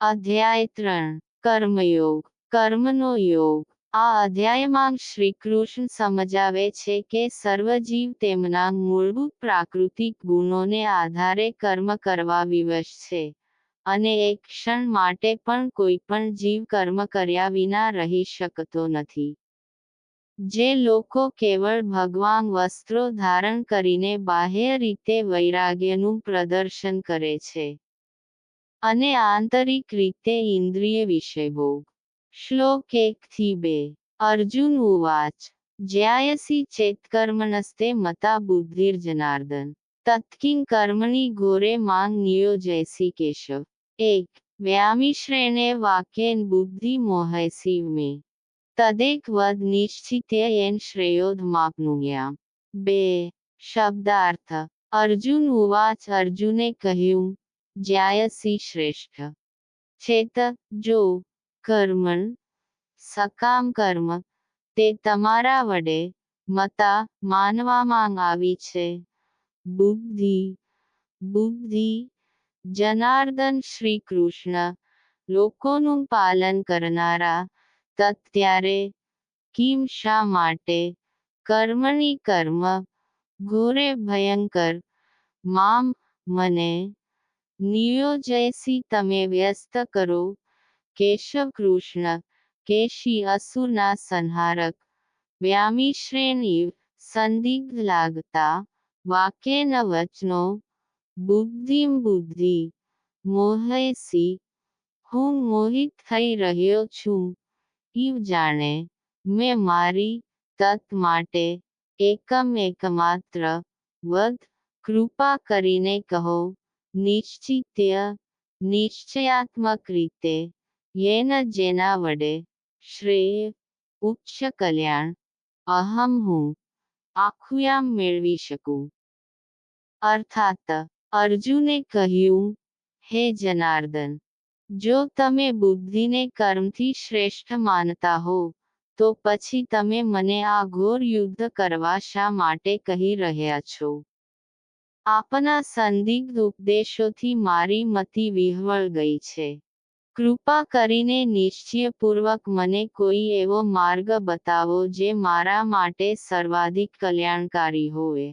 અધ્યાય ત્રણ, કર્મયોગ. કર્મનો યોગ. આ અધ્યાયમાં શ્રી કૃષ્ણ સમજાવે છે કે સર્વજીવ તેમના મૂળભૂત પ્રાકૃતિક ગુણોને આધારે કર્મ કરવા વિવશ છે અને એક ક્ષણ માટે પણ કોઈ પણ જીવ કર્મ કર્યા વિના રહી શકતો નથી. જે લોકો કેવળ ભગવાન વસ્ત્રો ધારણ કરીને બાહ્ય રીતે વૈરાગ્યનું પ્રદર્શન કરે છે. અને આંતરિક રીતે ઇન્દ્રિય વિષય ભોગ. શ્લોક એક થી બે. અર્જુન ઉવાચ. જ્યાયસી ચેતકર્મનસ્તે મતા બુદ્ધિર્જનાર્દન તત્કિં કર્મણિ ઘોરે માંગ નિયોજયસી કેશવ. એક. વ્યામિશ્રેણે વાક્યેન બુદ્ધિ મોહયસી મે. તદેક વદ નિશ્ચિત્ય યેન શ્રેયોધમાપ્નુયામ બે. શબ્દાર્થ. અર્જુન ઉવાચ અર્જુને કહ્યું જ્યાયસી શ્રેષ્ઠ. ચેત, જો, કર્મણ, સકામ કર્મ, તે તમારા વડે મતા માનવામાં આવી છે. બુદ્ધિ બુદ્ધિ, જનાર્દન શ્રી કૃષ્ણ, લોકોનું પાલન કરનારા, તત્યારે, કિમ શા માટે? કર્મણી કર્મ, ઘોરે ભયંકર, મામ, મને નિયોજયસી તમે વ્યસ્ત કરો કેશવ કૃષ્ણ કેશી અસુરના સંહારક વ્યામિશ્રેણ ઇવ સંદિગ્ધ લાગતા વાક્યેન વચનો બુદ્ધિમ બુદ્ધિ મોહયસી હું મોહિત થઈ રહ્યો છું ઇવ જાણે મેં મારી તત માટે એકમ એકમાત્ર વદ કૃપા કરીને કહો નિશ્ચિત્ય, નિશ્ચયાત્મક રીતે, યેન જેના વડે, શ્રેય, ઉચ્ચ કલ્યાણ, અહમ હું, આખુયામ મેળવી શકું. અર્થાત, અર્જુને કહ્યું, હે જનાર્દન, જો તમે બુદ્ધિને કર્મથી શ્રેષ્ઠ માનતા હો, તો પછી તમે મને આ ઘોર યુદ્ધ કરવા શા માટે કહી રહ્યા છો? આપના સંદિગ્ધ ઉપદેશોથી મારી મતિ વિહવળ ગઈ છે. કૃપા કરીને નિશ્ચયપૂર્વક મને કોઈ એવો માર્ગ બતાવો જે મારા માટે સર્વાધિક કલ્યાણકારી હોય.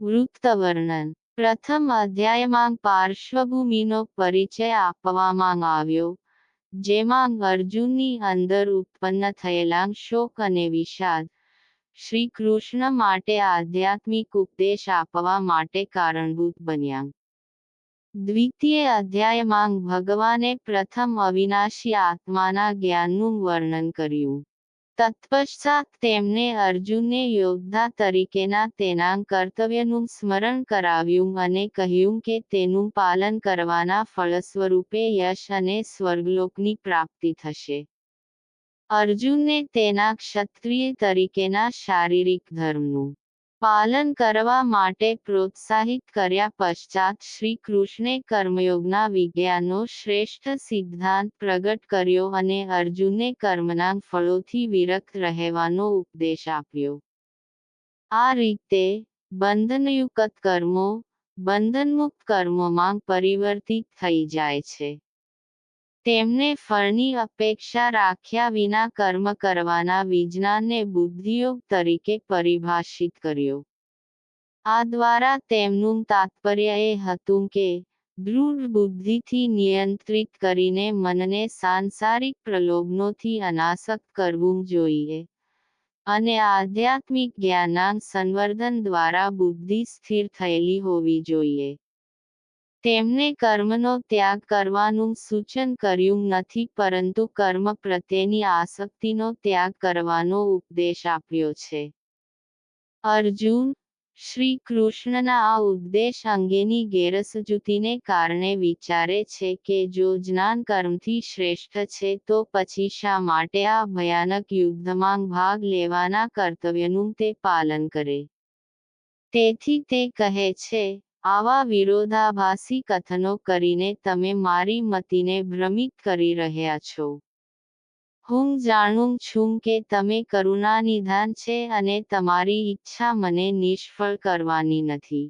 વૃત્તવર્ણન. પ્રથમ અધ્યાયમાં પાર્શ્વભૂમિનો પરિચય આપવામાં આવ્યો, જેમાં અર્જુનની અંદર ઉત્પન્ન થયેલા શોક અને વિષાદ શ્રી કૃષ્ણ માટે આધ્યાત્મિક ઉપદેશ આપવા માટે કારણભૂત બન્યા. દ્વિતીય અધ્યાયમાં ભગવાને પ્રથમ અવિનાશી આત્માના જ્ઞાનનું વર્ણન કર્યું. તત્પશ્ચાત તેમણે અર્જુનને યોદ્ધા તરીકેના તેના કર્તવ્યનું સ્મરણ કરાવ્યું અને કહ્યું કે તેનું પાલન કરવાના ફળસ્વરૂપે યશ અને સ્વર્ગલોકની પ્રાપ્તિ થશે. અર્જુનને તેના ક્ષત્રિય તરીકેના શારીરિક ધર્મનું પાલન કરવા માટે પ્રોત્સાહિત કર્યા પશ્ચાત શ્રી કૃષ્ણે કર્મયોગના વિજ્ઞાનનો શ્રેષ્ઠ સિદ્ધાંત પ્રગટ કર્યો અને અર્જુનને કર્મના ફળોથી વિરક્ત રહેવાનો ઉપદેશ આપ્યો. આ રીતે બંધનયુક્ત કર્મો બંધનમુક્ત કર્મોમાં પરિવર્તિત થઈ જાય છે. તેમને ફળની અપેક્ષા રાખ્યા વિના કર્મ કરવાના વિજ્ઞાનને બુદ્ધિયોગ તરીકે પરિભાષિત કર્યો. આ દ્વારા તેમનું તાત્પર્ય એ હતું કે, દૃઢ બુદ્ધિથી નિયંત્રિત કરીને મનને સાંસારિક પ્રલોભનોથી અનાસક્ત કરવું જોઈએ. અને આધ્યાત્મિક જ્ઞાનાંગ સંવર્ધન દ્વારા બુદ્ધિ સ્થિર થયેલી હોવી જોઈએ. તેમને કર્મનો ત્યાગ કરવાનું સૂચન કર્યું નથી, પરંતુ કર્મ પ્રત્યેની આસક્તિનો ત્યાગ કરવાનો ઉપદેશ આપ્યો છે. અર્જુન, શ્રી કૃષ્ણના આ ઉપદેશ અંગેની ગેરસજૂતીને કારણે વિચારે છે કે જો જ્ઞાન કર્મથી શ્રેષ્ઠ છે, તો પછી શા માટે આ ભયાનક યુદ્ધમાં ભાગ લેવાના કર્તવ્યનું તે પાલન કરે? તેથી તે કહે છે આવા વિરોધાભાસી કથનો કરીને તમે મારી મતિને ભ્રમિત કરી રહ્યા છો. હું જાણું છું કે તમે કરુણાનિધાન છે અને તમારી ઈચ્છા મને નિષ્ફળ કરવાની નથી.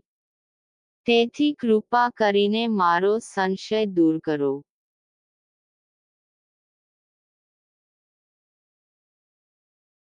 તેથી કૃપા કરીને મારો સંશય દૂર કરો.